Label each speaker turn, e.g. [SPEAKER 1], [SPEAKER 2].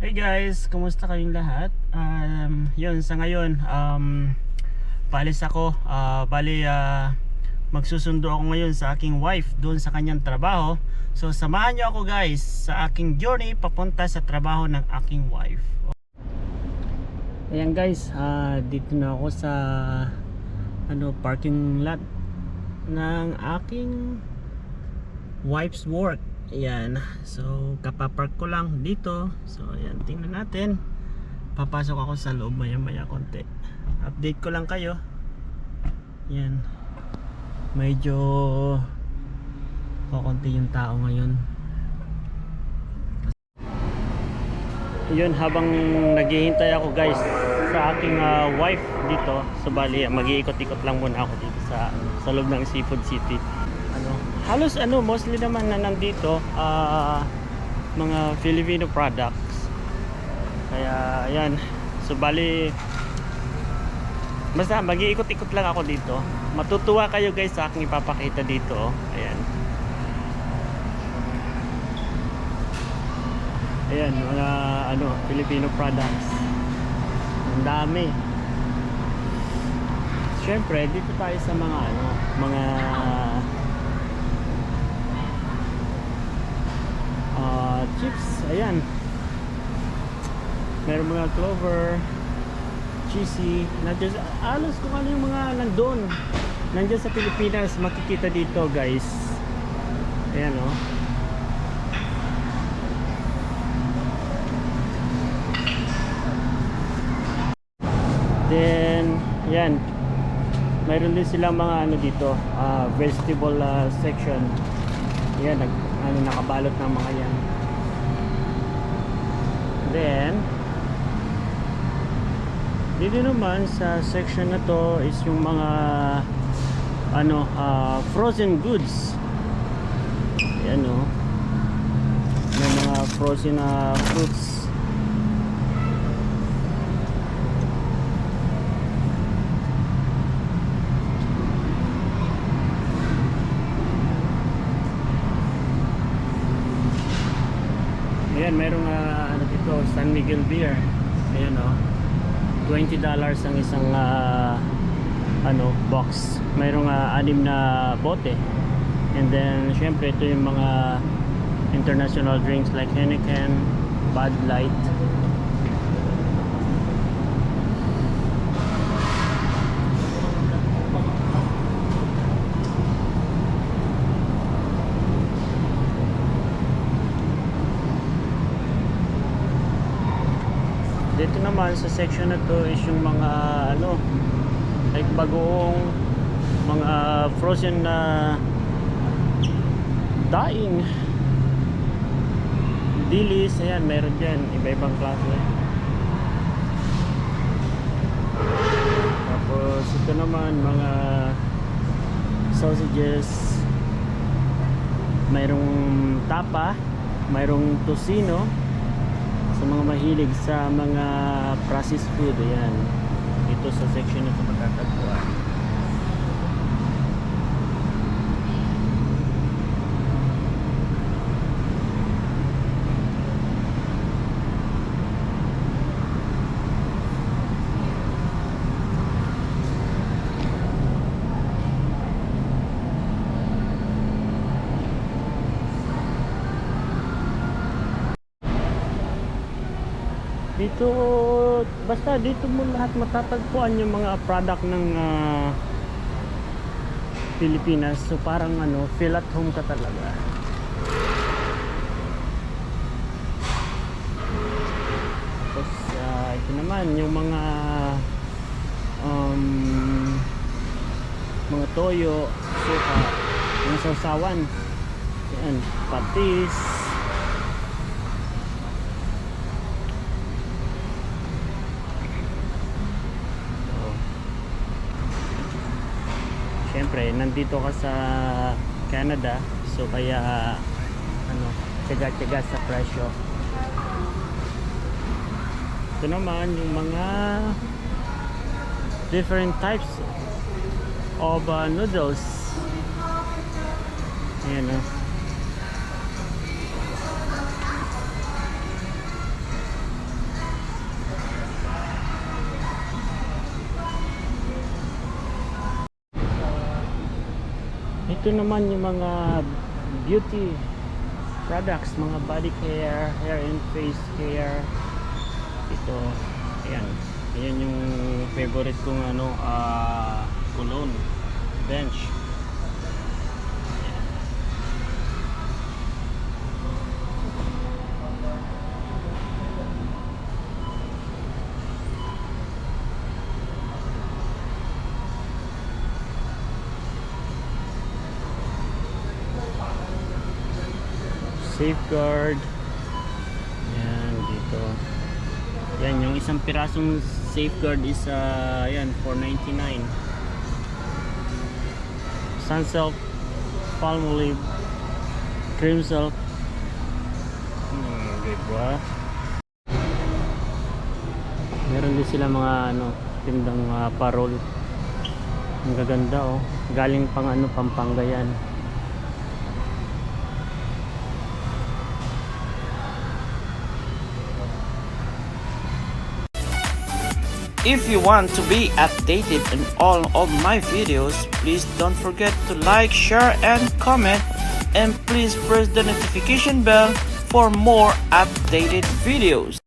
[SPEAKER 1] Hey guys, kumusta kayong lahat? Um, yun, sa ngayon, um, paalis ako. Uh, bali, uh, magsusundo ako ngayon sa aking wife doon sa kanyang trabaho. So, samahan nyo ako guys sa aking journey papunta sa trabaho ng aking wife. Ayan guys, uh, dito na ako sa ano parking lot ng aking wife's work. Ayan. So, kapapark ko lang dito. So, ayan. Tingnan natin. Papasok ako sa loob maya maya konti. Update ko lang kayo. Ayan. Medyo kukunti yung tao ngayon. Yun, habang naghihintay ako guys sa aking ah, wife dito. So, bali, mag-iikot-ikot lang muna ako dito sa, sa loob ng Seafood City halos ano mostly naman na nandito ah, mga Filipino products. Kaya ayan. So bali basta mag-iikot-ikot lang ako dito. Matutuwa kayo guys sa aking ipapakita dito oh. ayan. Ayan mga ano Filipino products. Ang dami. Siyempre, dito tayo sa mga ano, mga Meron mga clover, cheesy. Nandiyan, alos kung ano yung mga nandun. Nandiyan sa Pilipinas, makikita dito guys. Ayan oh. Then, yan. Mayroon din silang mga ano dito, ah, vegetable ah, section. Yan, nag, ano, nakabalot ng mga yan. Then, dito naman sa section na to is yung mga ano, ah, frozen goods. Ayan o. May mga frozen na fruits. Ayan, merong ah, ano dito, San Miguel beer. Ayan oh. $20 ang isang ah, ano box. Mayroong ah, anim na bote. And then syempre ito yung mga international drinks like Heineken, Bud Light. Dito naman sa section na to is yung mga ano like bagoong mga frozen na daing. Dilis, ayan meron dyan. Iba-ibang klase. Tapos ito naman mga sausages. Mayroong tapa mayroong tocino sa mga mahilig sa mga processed food ayan. Ito sa section na ito magkakagpuan dito basta dito mo lahat matatagpuan yung mga product ng ah, Pilipinas. So parang ano feel at home ka talaga. Tapos ah, ito naman yung mga um, mga toyo suka yung sausawan. Yan patis So, Nandito ka sa Canada, so kaya ano, tiyaga-tiyaga sa presyo. Ito naman yung mga different types of uh, noodles. Ayan oh. Dito naman yung mga beauty products, mga body care, hair and face care. Ito, ayan. Ayan yung favorite kong ano, ah, cologne. Bench. Safeguard. Yan, dito. Yan, yung isang pirasong safeguard is, uh, yan, 499. Sunsilk, Palmolive, Cream Silk. Hmm, diba? Meron din sila mga ano, tindang uh, parol. Ang gaganda oh. Galing pang ano, Pampanga yan.
[SPEAKER 2] If you want to be updated on all of my videos, please don't forget to like, share, and comment. And please press the notification bell for more updated videos.